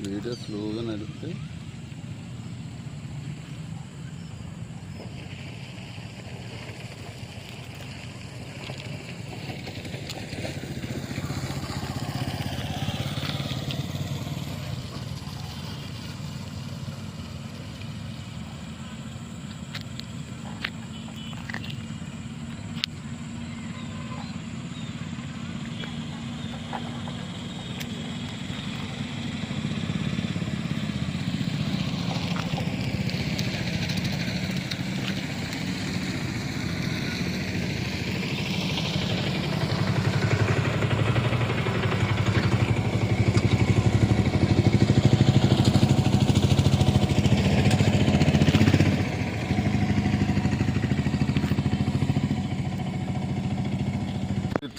Video స్లోగా నడిపితే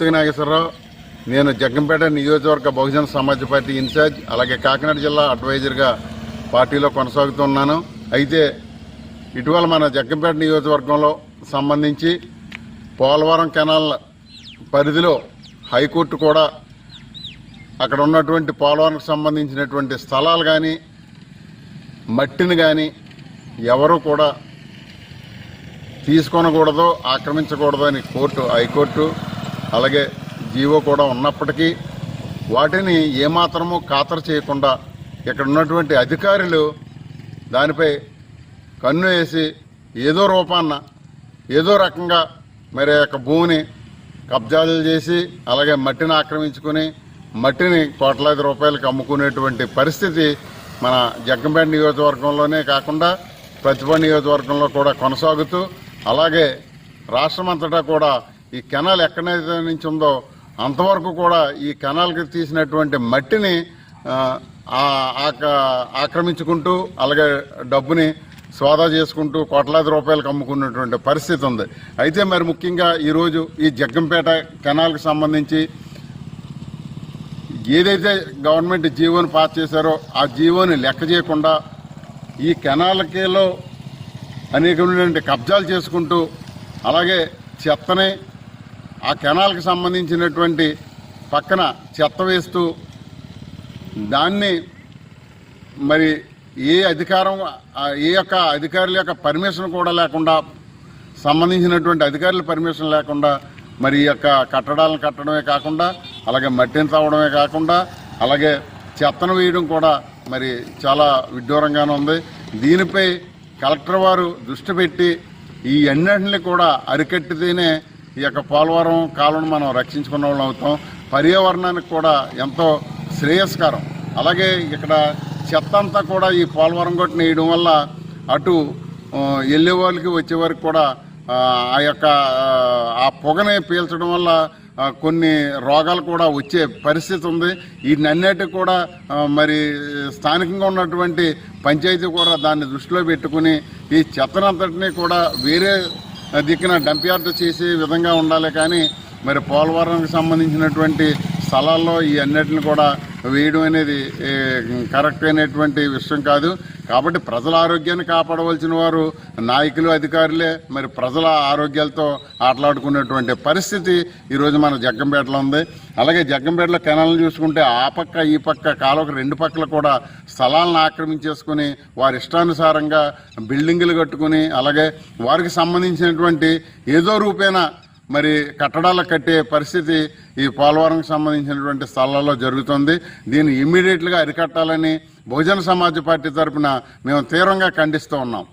చిత్తగి నాగేశ్వరరావు నేను జగ్గంపేట నియోజకవర్గ బహుజన సమాజ్ పార్టీ ఇన్ఛార్జ్ అలాగే కాకినాడ జిల్లా అడ్వైజర్గా పార్టీలో కొనసాగుతున్నాను అయితే ఇటీవల మన జగ్గంపేట నియోజకవర్గంలో సంబంధించి పోలవరం కెనాల్ పరిధిలో హైకోర్టు కూడా అక్కడ ఉన్నటువంటి పోలవరంకు సంబంధించినటువంటి స్థలాలు కానీ మట్టిని కానీ ఎవరు కూడా తీసుకొనకూడదు ఆక్రమించకూడదు అని కోర్టు హైకోర్టు అలాగే జీవో కూడా ఉన్నప్పటికీ వాటిని ఏమాత్రము ఖాతరు చేయకుండా ఇక్కడ ఉన్నటువంటి అధికారులు దానిపై కన్ను వేసి ఏదో రూపాన్న ఏదో రకంగా మరి యొక్క భూమిని కబ్జాలు చేసి అలాగే మట్టిని ఆక్రమించుకుని మట్టిని కోట్లాది రూపాయలకు అమ్ముకునేటువంటి పరిస్థితి మన జగ్గంపేట నియోజకవర్గంలోనే కాకుండా ప్రతిభ నియోజకవర్గంలో కూడా కొనసాగుతూ అలాగే రాష్ట్రమంతటా కూడా ఈ కెనాల్ ఎక్కడైతే నుంచి ఉందో అంతవరకు కూడా ఈ కెనాల్కి తీసినటువంటి మట్టిని ఆక్రమించుకుంటూ అలాగే డబ్బుని స్వాదా చేసుకుంటూ కోట్లాది రూపాయలకు అమ్ముకున్నటువంటి పరిస్థితి ఉంది. అయితే మరి ముఖ్యంగా ఈరోజు ఈ జగ్గంపేట కెనాల్కి సంబంధించి ఏదైతే గవర్నమెంట్ జీవోని పాస్ చేశారో ఆ జీవోని లెక్క చేయకుండా ఈ కెనాలకిలో అనేకమైనటువంటి కబ్జాలు చేసుకుంటూ అలాగే చెత్తని ఆ కెనాల్కి సంబంధించినటువంటి పక్కన చెత్త వేస్తూ దాన్ని మరి ఏ అధికారం ఏ యొక్క అధికారుల యొక్క పర్మిషన్ కూడా లేకుండా సంబంధించినటువంటి అధికారుల పర్మిషన్ లేకుండా మరి ఈ యొక్క కట్టడాలను కట్టడమే కాకుండా అలాగే మట్టిని తవ్వడమే కాకుండా అలాగే చెత్తను వేయడం కూడా మరి చాలా విడ్డూరంగానే ఉంది. దీనిపై కలెక్టర్ వారు దృష్టి పెట్టి ఈ అన్నింటినీ కూడా అరికట్టితేనే ఈ యొక్క పోలవరం కాలువను మనం రక్షించుకున్న వాళ్ళం అవుతాం. పర్యావరణానికి కూడా ఎంతో శ్రేయస్కరం. అలాగే ఇక్కడ చెత్త అంతా కూడా ఈ పోలవరం కొట్టిన వేయడం వల్ల అటు వెళ్ళే వాళ్ళకి వచ్చే వారికి కూడా ఆ, యొక్క ఆ, పొగని పీల్చడం వల్ల కొన్ని రోగాలు కూడా వచ్చే పరిస్థితి ఉంది. వీటినన్నిటి కూడా మరి స్థానికంగా ఉన్నటువంటి పంచాయతీ కూడా దాన్ని దృష్టిలో పెట్టుకుని ఈ చెత్తనంతటినీ కూడా వేరే దిక్కున డంప్ యార్డ్ చేసే విధంగా ఉండాలి కానీ మరి పోలవరంకి సంబంధించినటువంటి స్థలాల్లో ఈ అన్నిటిని కూడా వేయడం అనేది కరెక్ట్ అయినటువంటి విషయం కాదు. కాబట్టి ప్రజల ఆరోగ్యాన్ని కాపాడవలసిన వారు నాయకులు అధికారులే. మరి ప్రజల ఆరోగ్యాలతో ఆటలాడుకునేటువంటి పరిస్థితి ఈరోజు మన జగ్గంపేటలో ఉంది. అలాగే జగ్గంపేటలో కెనాలను చూసుకుంటే ఆ పక్క ఈ పక్క కాలువకు రెండు పక్కల కూడా స్థలాలను ఆక్రమించేసుకుని వారి ఇష్టానుసారంగా బిల్డింగులు కట్టుకుని అలాగే వారికి సంబంధించినటువంటి ఏదో రూపేణా మరి కట్టడాలు కట్టే పరిస్థితి ఈ పోలవరంకి సంబంధించినటువంటి స్థలాల్లో జరుగుతుంది. దీన్ని ఇమ్మీడియట్గా అరికట్టాలని బహుజన సమాజ్ పార్టీ తరఫున మేము తీవ్రంగా ఖండిస్తూ ఉన్నాం.